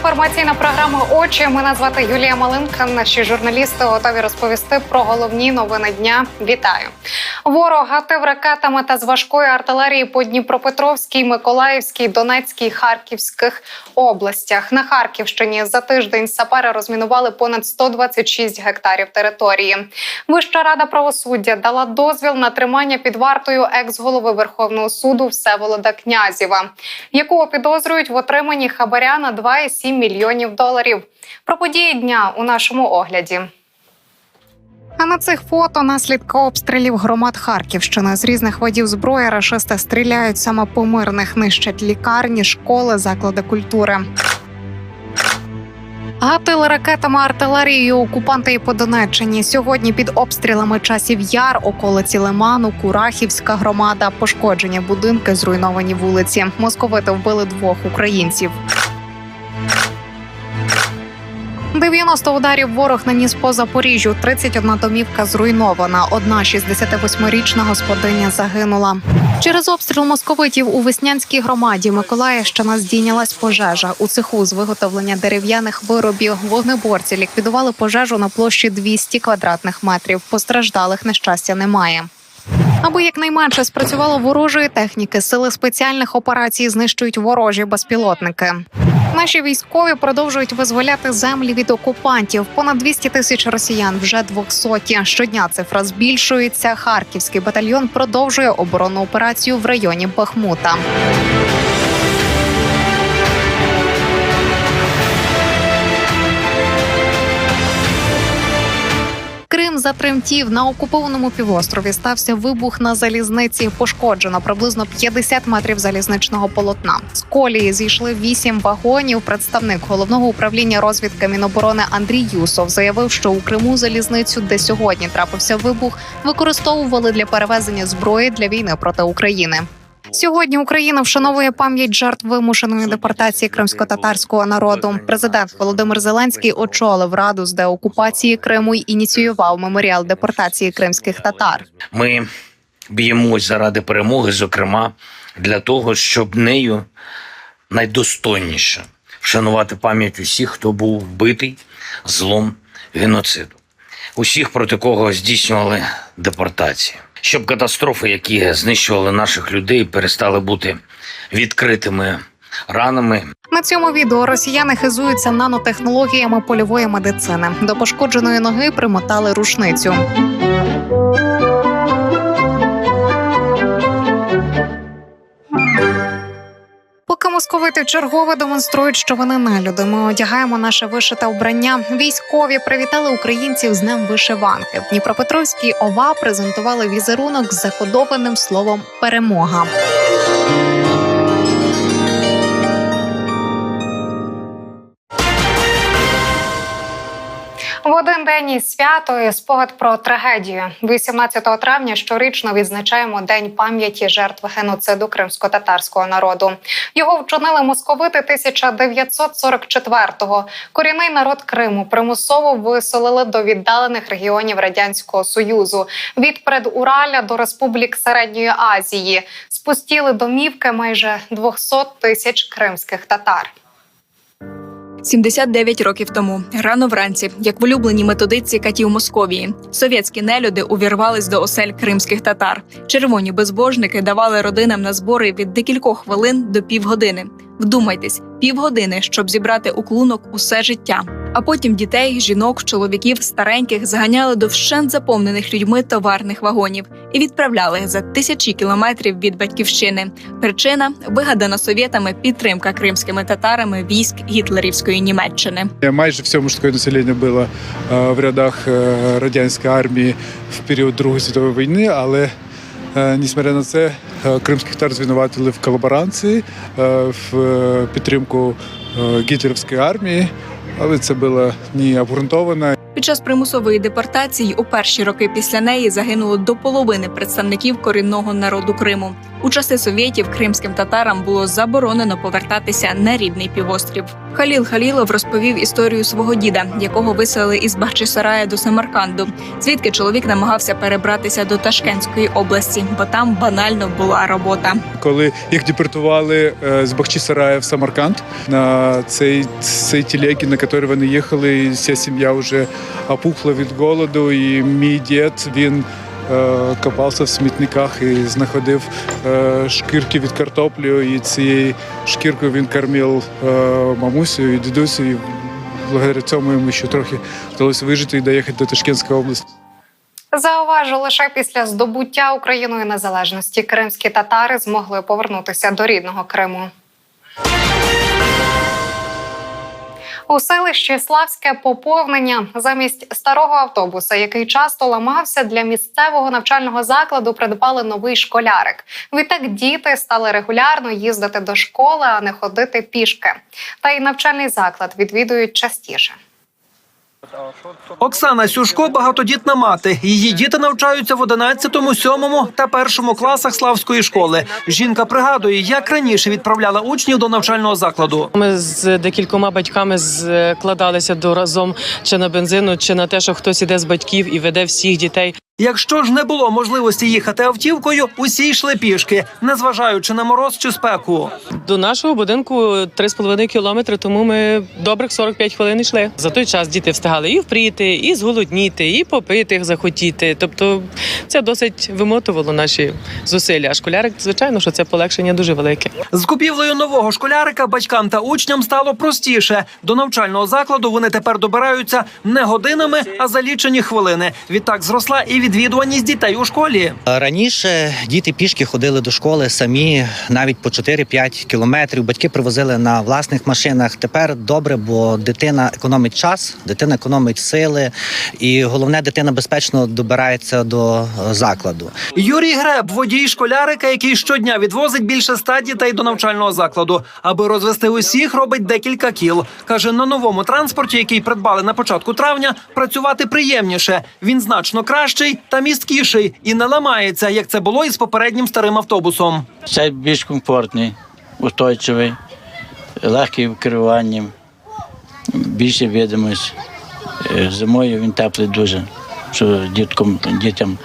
інформаційна програма Очі. Мене звати Юлія Малинка. Наші журналісти готові розповісти про головні новини дня. Вітаю! Ворог гатив ракетами та з важкої артилерії по Дніпропетровській, Миколаївській, Донецькій, Харківських областях. На Харківщині за тиждень сапери розмінували понад 126 гектарів території. Вища рада правосуддя дала дозвіл на тримання під вартою екс-голови Верховного суду Всеволода Князєва, якого підозрюють в отриманні хабаря на 2,7 мільйонів доларів. Про події дня у нашому огляді. А на цих фото наслідки обстрілів громад Харківщини з різних видів зброї рашисти стріляють саме по мирних, нищать лікарні, школи, заклади культури. Гатили ракетами артилерією окупанти і по Донеччині. Сьогодні під обстрілами часів яр, околиці Лиману, Курахівська громада, пошкоджені будинки, зруйновані вулиці. Московити вбили двох українців. 90 ударів ворог наніс по Запоріжжю. 31 домівка зруйнована. Одна 68-річна господиня загинула. Через обстріл московитів у Веснянській громаді Миколаївщина здійнялась пожежа. У цеху з виготовлення дерев'яних виробів вогнеборці ліквідували пожежу на площі 200 квадратних метрів. Постраждалих на щастя немає. Аби якнайменше спрацювало ворожої техніки, сили спеціальних операцій знищують ворожі безпілотники. Наші військові продовжують визволяти землі від окупантів. Понад 200 тисяч росіян вже 200. Щодня цифра збільшується. Харківський батальйон продовжує оборонну операцію в районі Бахмута. Затремтів на окупованому півострові. Стався вибух на залізниці. Пошкоджено приблизно 50 метрів залізничного полотна. З колії зійшли вісім вагонів. Представник головного управління розвідки Міноборони Андрій Юсов заявив, що у Криму залізницю, де сьогодні трапився вибух, використовували для перевезення зброї для війни проти України. Сьогодні Україна вшановує пам'ять жертв вимушеної депортації кримсько-татарського народу. Президент Володимир Зеленський очолив раду з деокупації Криму й ініціював меморіал депортації кримських татар. Ми б'ємось заради перемоги, зокрема для того, щоб нею найдостойніше вшанувати пам'ять усіх, хто був вбитий злом геноциду, усіх, проти кого здійснювали депортації, щоб катастрофи, які знищували наших людей, перестали бути відкритими ранами На цьому відео росіяни хизуються нанотехнологіями польової медицини. До пошкодженої ноги примотали рушницю. Московити чергово демонструють, що вони нелюди, ми одягаємо наше вишите обрання. Військові привітали українців з днем вишиванки. В Дніпропетровській ОВА презентували візерунок з закодованим словом перемога. В один день із свято і спогад про трагедію. 18 травня щорічно відзначаємо День пам'яті жертв геноциду кримсько-татарського народу. Його вчинили московити 1944-го. Корінний народ Криму примусово виселили до віддалених регіонів радянського союзу від предураля до республік Середньої Азії. Спустіли домівки майже 200 тисяч кримських татар. 79 років тому, рано вранці, як в улюбленій методиці катів Московії, совєтські нелюди увірвались до осель кримських татар. Червоні безбожники давали родинам на збори від декількох хвилин до півгодини. Вдумайтесь, півгодини, щоб зібрати у клунок усе життя. А потім дітей, жінок, чоловіків, стареньких заганяли до вщент заповнених людьми товарних вагонів і відправляли за тисячі кілометрів від батьківщини. Причина вигадана совєтами підтримка кримськими татарами військ гітлерівської Німеччини. Майже все мужське населення було е, в рядах е, радянської армії в період Другої світової війни, але несмотря на це, е, кримських татар звинуватили в колаборанції, е, в е, підтримку е, гітлерівської армії, але це було не обґрунтовано. Під час примусової депортації у перші роки після неї загинуло до половини представників корінного народу Криму. У часи совєтів кримським татарам було заборонено повертатися на рідний півострів. Халіл Халілов розповів історію свого діда, якого виселили із Бахчисарая до Самарканду, звідки чоловік намагався перебратися до Ташкентської області, бо там банально була робота. Коли їх депортували е, з Бахчисарая в Самарканд на цей, цей телегі, на якій вони їхали, і вся сім'я вже опухла від голоду. І мій дід він е, копався в смітниках і знаходив е, шкірки від картоплі. І цією шкіркою він кормив е, мамусю і дідусю. І благодаря цьому йому ще трохи вдалося вижити і доїхати до Ташкентської області. Зауважу, лише після здобуття Україною незалежності кримські татари змогли повернутися до рідного Криму. У селищі Славське поповнення замість старого автобуса, який часто ламався для місцевого навчального закладу, придбали новий школярик. Відтак діти стали регулярно їздити до школи, а не ходити пішки. Та й навчальний заклад відвідують частіше. Оксана Сюшко багатодітна мати. Її діти навчаються в 11, 7 та 1 класах Славської школи. Жінка пригадує, як раніше відправляла учнів до навчального закладу. Ми з декількома батьками складалися до разом чи на бензину, чи на те, що хтось іде з батьків і веде всіх дітей. Якщо ж не було можливості їхати автівкою, усі йшли пішки, незважаючи на мороз чи спеку. До нашого будинку 3,5 кілометри, тому ми добрих 45 хвилин йшли. За той час діти встигали і впріти, і зголодніти, і попити захотіти. Тобто це досить вимотувало наші зусилля. А школярик, звичайно, що це полегшення дуже велике. З купівлею нового школярика батькам та учням стало простіше. До навчального закладу вони тепер добираються не годинами, а за лічені хвилини. Відтак зросла і відвідуваність дітей у школі. Раніше діти пішки ходили до школи самі навіть по 4-5 кілометрів. Батьки привозили на власних машинах. Тепер добре, бо дитина економить час, дитина економить сили, і головне, дитина безпечно добирається до е, закладу. Юрій Греб, водій школярика, який щодня відвозить більше ста дітей до навчального закладу. Аби розвести усіх, робить декілька кіл. каже, на новому транспорті, який придбали на початку травня, працювати приємніше. Він значно кращий та місткіший і не ламається, як це було із попереднім старим автобусом. Цей більш комфортний, устойчивий, легкий в керуванні, більше видимость. Е, Зимою він теплий дуже, що діткам, дітям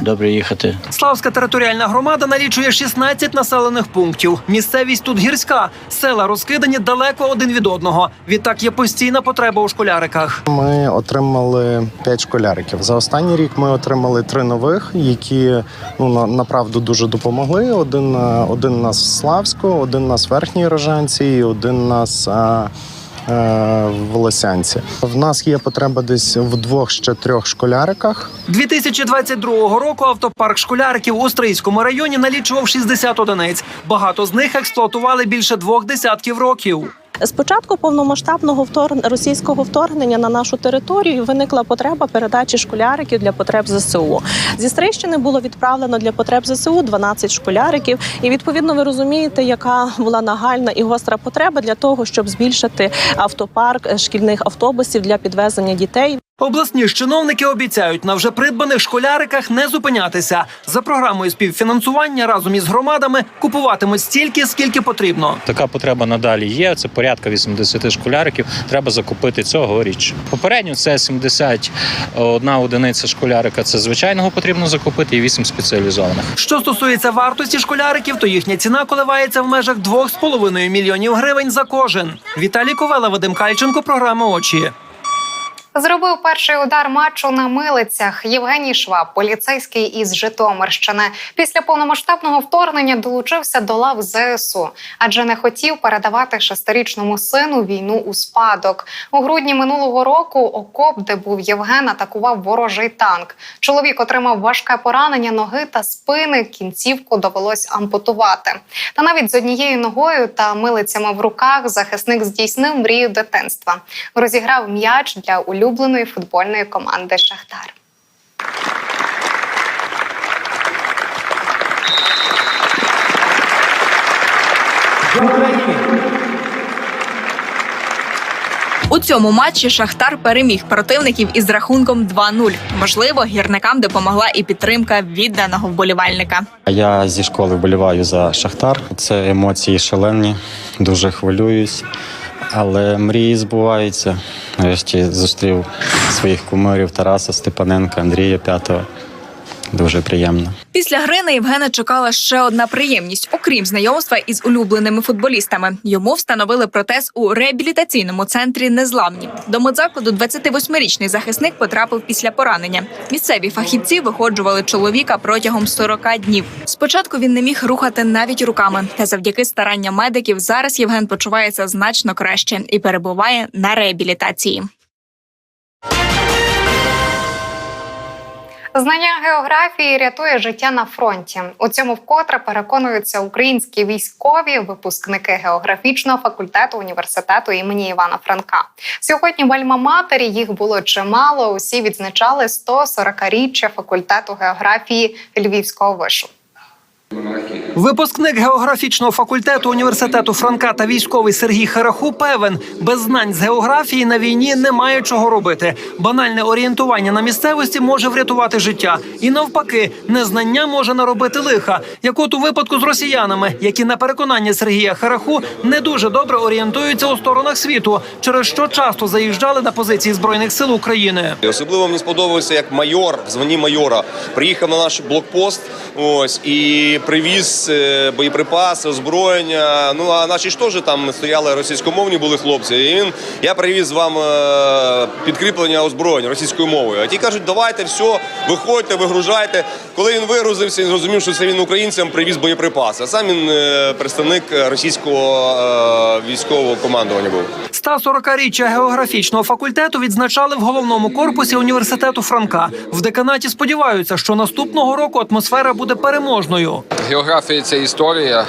добре їхати. Славська територіальна громада налічує 16 населених пунктів. Місцевість тут гірська, села розкидані далеко один від одного. Відтак є постійна потреба у школяриках. Ми отримали 5 школяриків. За останній рік ми отримали три нових, які ну на направду дуже допомогли. Один е, один нас в Славську, один нас в Верхній Рожанці, і один нас. е, В Лосянці в нас є потреба десь в двох ще трьох школяриках. 2022 року автопарк школяриків у Стрийському районі налічував 60 одиниць. Багато з них експлуатували більше двох десятків років. З початку повномасштабного втор... російського вторгнення на нашу територію виникла потреба передачі школяриків для потреб ЗСУ. Зі Стрищини було відправлено для потреб ЗСУ 12 школяриків. І відповідно ви розумієте, яка була нагальна і гостра потреба для того, щоб збільшити автопарк е, шкільних автобусів для підвезення дітей. Обласні чиновники обіцяють на вже придбаних школяриках не зупинятися. За програмою співфінансування разом із громадами купуватимуть стільки, скільки потрібно. Така потреба надалі є. Це порядка 80 школяриків. Треба закупити цьогоріч. Попередньо це 71 одиниця школярика. Це звичайного потрібно закупити, і 8 спеціалізованих. Що стосується вартості школяриків, то їхня ціна коливається в межах 2,5 мільйонів гривень за кожен. Віталій Ковела, Вадим Кальченко, програма очі. Зробив перший удар матчу на милицях. Євгеній Шваб, поліцейський із Житомирщини, після повномасштабного вторгнення долучився до лав ЗСУ, адже не хотів передавати шестирічному сину війну у спадок. У грудні минулого року окоп, де був Євген, атакував ворожий танк. Чоловік отримав важке поранення ноги та спини. Кінцівку довелось ампутувати. Та навіть з однією ногою та милицями в руках захисник здійснив мрію дитинства. Розіграв м'яч для улюбленої футбольної команди Шахтар. У У цьому матчі Шахтар переміг противників із рахунком 2-0. Можливо, гірникам допомогла і підтримка відданого вболівальника. Я зі школи вболіваю за Шахтар. Це емоції шалені, дуже хвилююсь, але мрії збуваються. Нарешті зустрів своїх кумирів Тараса Степаненка, Андрія П'ятого. Дуже приємно. Після гри на Євгена чекала ще одна приємність, окрім знайомства із улюбленими футболістами. Йому встановили протез у реабілітаційному центрі Незламні. До медзакладу 28-річний захисник потрапив після поранення. Місцеві фахівці виходжували чоловіка протягом 40 днів. Спочатку він не міг рухати навіть руками, та завдяки старанням медиків зараз Євген почувається значно краще і перебуває на реабілітації. Знання географії рятує життя на фронті. У цьому вкотре переконуються українські військові, випускники географічного факультету університету імені Івана Франка. Сьогодні в Альма-Матері їх було чимало. Усі відзначали 140-річчя факультету географії Львівського вишу. Випускник географічного факультету університету Франка та військовий Сергій Хараху певен, без знань з географії на війні немає чого робити. Банальне орієнтування на місцевості може врятувати життя, і навпаки, незнання може наробити лиха, як от у випадку з росіянами, які на переконання Сергія Хараху не дуже добре орієнтуються у сторонах світу, через що часто заїжджали на позиції збройних сил України. Особливо мені сподобалося, як майор в званні майора приїхав на наш блокпост. Ось і привіз е, боєприпаси, озброєння. Ну а наші ж теж там стояли російськомовні були хлопці. І він я привіз вам е, підкріплення озброєння російською мовою. А ті кажуть, давайте все, виходьте, вигружайте. Коли він вигрузився, він зрозумів, що це він українцям привіз боєприпаси. А сам він е, представник російського військового командування був. 140-річчя географічного факультету відзначали в головному корпусі університету Франка. В деканаті сподіваються, що наступного року атмосфера буде переможною. Географія це історія,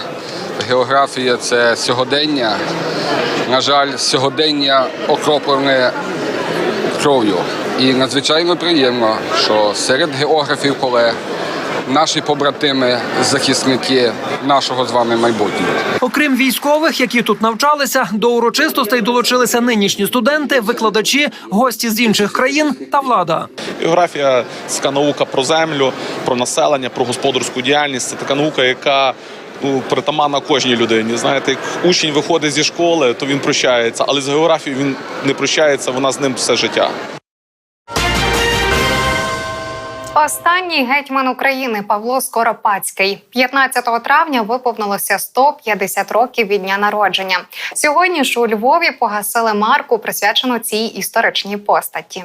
географія це сьогодення. На жаль, сьогодення окроплене кров'ю. І надзвичайно приємно, що серед географів колег наші побратими, захисники нашого з вами майбутнього. Окрім військових, які тут навчалися, до урочистостей долучилися нинішні студенти, викладачі, гості з інших країн та влада. Географія це така наука про землю, про населення, про господарську діяльність. Це така наука, яка ну, притаманна кожній людині. Знаєте, як учень виходить зі школи, то він прощається, але з географією він не прощається, вона з ним все життя. Останній гетьман України Павло Скоропадський 15 травня виповнилося 150 років від дня народження. Сьогодні ж у Львові погасили марку, присвячену цій історичній постаті.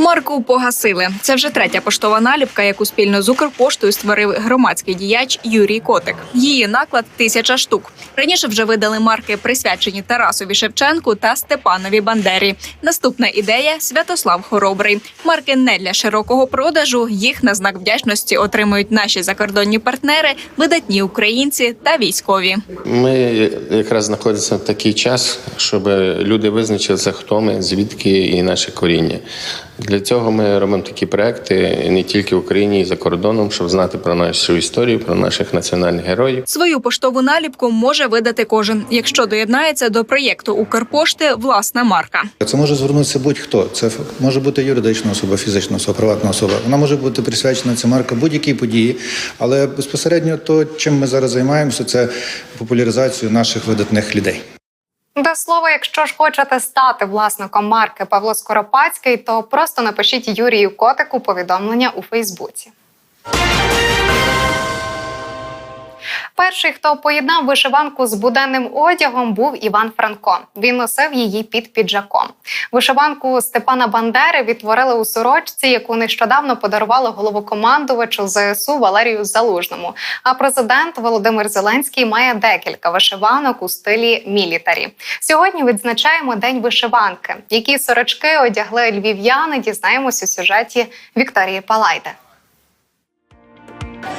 Марку погасили. Це вже третя поштова наліпка, яку спільно з Укрпоштою створив громадський діяч Юрій Котик. Її наклад тисяча штук. Раніше вже видали марки, присвячені Тарасові Шевченку та Степанові Бандері. Наступна ідея Святослав Хоробрий. Марки не для широкого продажу. Їх на знак вдячності отримують наші закордонні партнери, видатні українці та військові. Ми якраз знаходимося в такий час, щоб люди визначилися, хто ми, звідки і наше коріння. Для цього ми робимо такі проекти не тільки в Україні і за кордоном, щоб знати про нашу історію, про наших національних героїв. Свою поштову наліпку може видати кожен, якщо доєднається до проєкту Укрпошти власна марка. Це може звернутися будь-хто. Це може бути юридична особа, фізична особа, приватна особа. Вона може бути присвячена ця марка будь-якій події, але безпосередньо то, чим ми зараз займаємося, це популяризацією наших видатних людей. До слова, якщо ж хочете стати власником марки Павло Скоропадський, то просто напишіть Юрію Котику повідомлення у Фейсбуці. Перший, хто поєднав вишиванку з буденним одягом, був Іван Франко. Він носив її під піджаком. Вишиванку Степана Бандери відтворили у сорочці, яку нещодавно подарували головокомандувачу ЗСУ Валерію Залужному. А президент Володимир Зеленський має декілька вишиванок у стилі мілітарі. Сьогодні відзначаємо день вишиванки. Які сорочки одягли львів'яни? Дізнаємось у сюжеті Вікторії Палайде.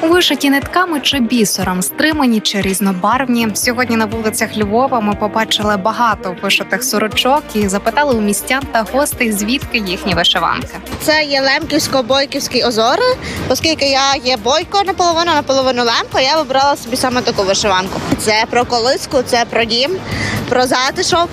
Вишиті нитками чи бісером, стримані чи різнобарвні. Сьогодні на вулицях Львова ми побачили багато вишитих сорочок і запитали у містян та гостей, звідки їхні вишиванки. Це є лемківсько-бойківський озори, оскільки я є бойко наполовину, наполовину лемко, я вибрала собі саме таку вишиванку. Це про колиску, це про дім, про затишок,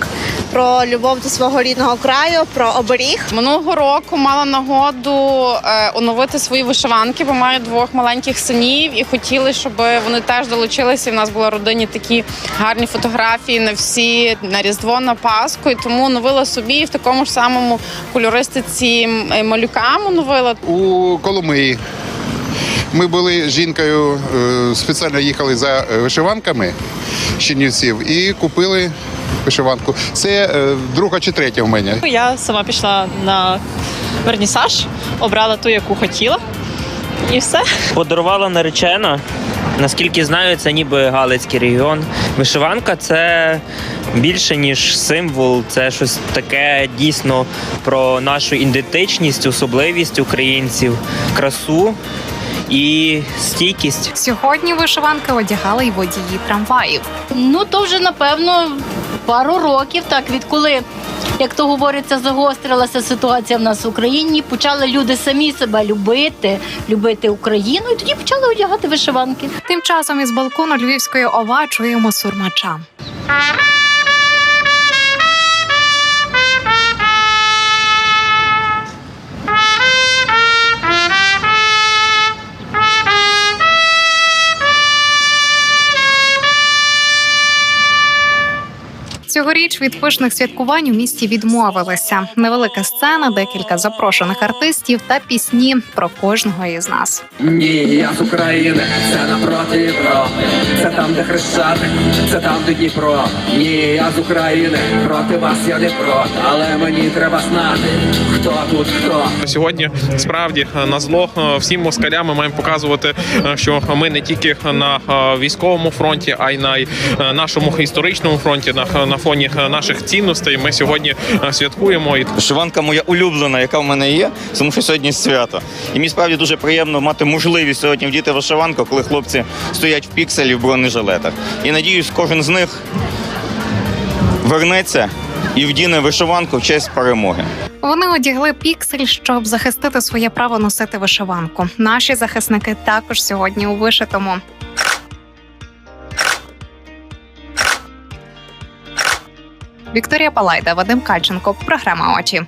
про любов до свого рідного краю, про оберіг. Минулого року мала нагоду е, оновити свої вишиванки, бо маю двох маленьких синів і хотіли, щоб вони теж долучилися. І в нас були родині такі гарні фотографії на всі на Різдво, на Пасху. І тому оновила собі в такому ж самому кольористиці малюкам оновила. у Коломиї. Ми були з жінкою, е, спеціально їхали за е, вишиванками з Чернівців і купили вишиванку. Це е, друга чи третя в мене. Я сама пішла на вернісаж, обрала ту, яку хотіла, і все. Подарувала наречена. Наскільки знаю, це ніби Галицький регіон. Вишиванка це більше ніж символ, це щось таке дійсно про нашу ідентичність, особливість українців, красу і стійкість. Сьогодні вишиванки одягали й водії трамваїв. Ну то вже напевно пару років, так відколи, як то говориться, загострилася ситуація в нас в Україні. Почали люди самі себе любити, любити Україну, і тоді почали одягати вишиванки. Тим часом із балкону Львівської ова чуємо сурмача. Цьогоріч від пишних святкувань у місті відмовилися. Невелика сцена, декілька запрошених артистів та пісні про кожного із нас. Ні, я з України, це напроти Європи, це там, де Хрещатик, це там, де Дніпро. Ні, я з України, проти вас я не проти, але мені треба знати, хто тут хто. Сьогодні справді на зло е, всім москалям ми маємо показувати, е, що ми не тільки на е, військовому фронті, а й на нашому історичному фронті, на, на фоні наших цінностей. Ми сьогодні е, святкуємо і Вишиванка моя улюблена, яка в мене є, тому що сьогодні свято. І мені справді дуже приємно мати можливість сьогодні вдіти вишиванку, коли хлопці стоять в пікселі в бронежилетах. І надіюсь, кожен з них вернеться і вдіне вишиванку в честь перемоги. Вони одягли піксель, щоб захистити своє право носити вишиванку. Наші захисники також сьогодні у вишитому. Вікторія Палайда, Вадим Кальченко. Програма очі.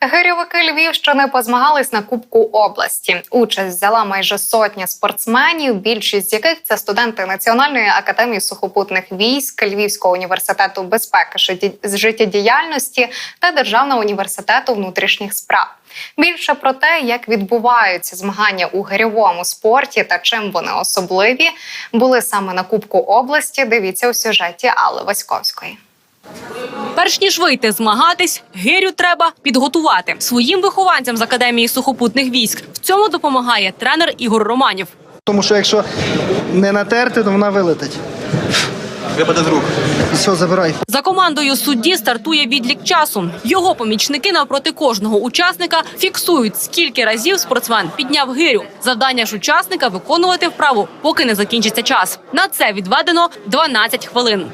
Гирьовики Львівщини позмагались на Кубку області. Участь взяла майже сотня спортсменів, більшість з яких це студенти Національної академії сухопутних військ, Львівського університету безпеки з життєдіяльності та Державного університету внутрішніх справ. Більше про те, як відбуваються змагання у гирьовому спорті та чим вони особливі, були саме на Кубку області. Дивіться у сюжеті Алли Васьковської. Перш ніж вийти змагатись, гирю треба підготувати своїм вихованцям з академії сухопутних військ. В цьому допомагає тренер Ігор Романів. Тому що якщо не натерти, то вона вилетить. Випаде з рук. Все, забирай. За командою судді стартує відлік часу. Його помічники навпроти кожного учасника фіксують, скільки разів спортсмен підняв гирю. Завдання ж учасника виконувати вправу, поки не закінчиться час. На це відведено 12 хвилин.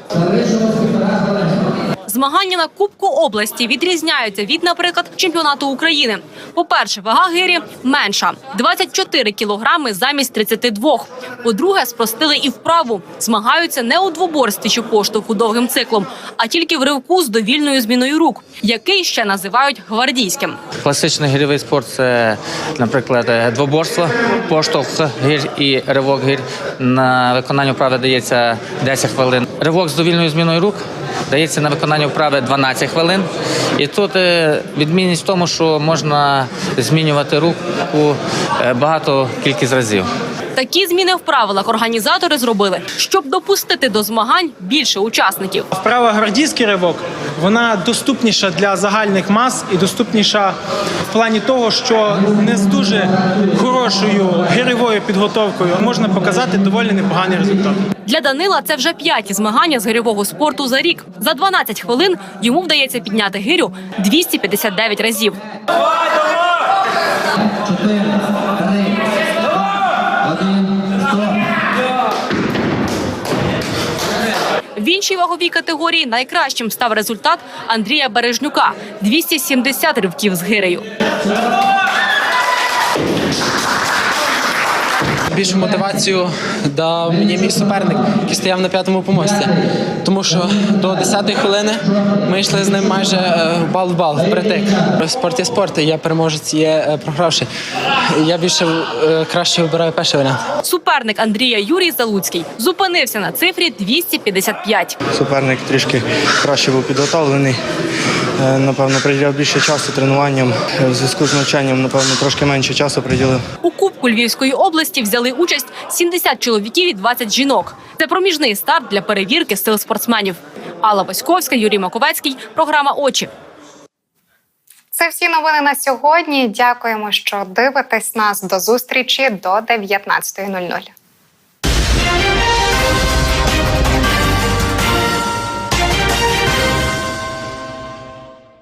Змагання на Кубку області відрізняються від, наприклад, чемпіонату України. По-перше, вага гирі менша 24 кілограми замість 32. По-друге, спростили і вправу. Змагаються не у двоборстві чи поштовху довгим циклом, а тільки в ривку з довільною зміною рук, який ще називають гвардійським. Класичний гірьовий спорт це, наприклад, двоборство, поштовх гір і ривок гір. На виконання вправи дається 10 хвилин. Ривок з довільною зміною рук дається на виконання вправи 12 хвилин. І тут е, відмінність в тому, що можна змінювати руку е, багато кількість разів. Такі зміни в правилах організатори зробили, щоб допустити до змагань більше учасників. Вправа гвардійський ривок вона доступніша для загальних мас і доступніша в плані того, що не з дуже хорошою гирьовою підготовкою можна показати доволі непоганий результат. Для Данила це вже п'яті змагання з гирьового спорту за рік. За 12 хвилин йому вдається підняти гирю 259 разів. В іншій ваговій категорії найкращим став результат Андрія Бережнюка 270 ривків з гирею. Більшу мотивацію дав мені мій суперник, який стояв на п'ятому помості. тому що до 10-ї хвилини ми йшли з ним майже е, бал в бал, впритик. Спорт є спорт, я переможець є е, програвши. Я більше е, краще вибираю перший варіант. Суперник Андрія Юрій Залуцький зупинився на цифрі 255. Суперник трішки краще був підготовлений. Е, Напевно, приділяв більше часу тренуванням. Е, В зв'язку з навчанням, напевно, трошки менше часу приділив. У Кубку Львівської області взяли участь 70 чоловіків і 20 жінок. Це проміжний старт для перевірки сил спортсменів. Алла Васьковська, Юрій Маковецький. Програма Очі. Це всі новини на сьогодні. Дякуємо, що дивитесь нас. До зустрічі до 19.00.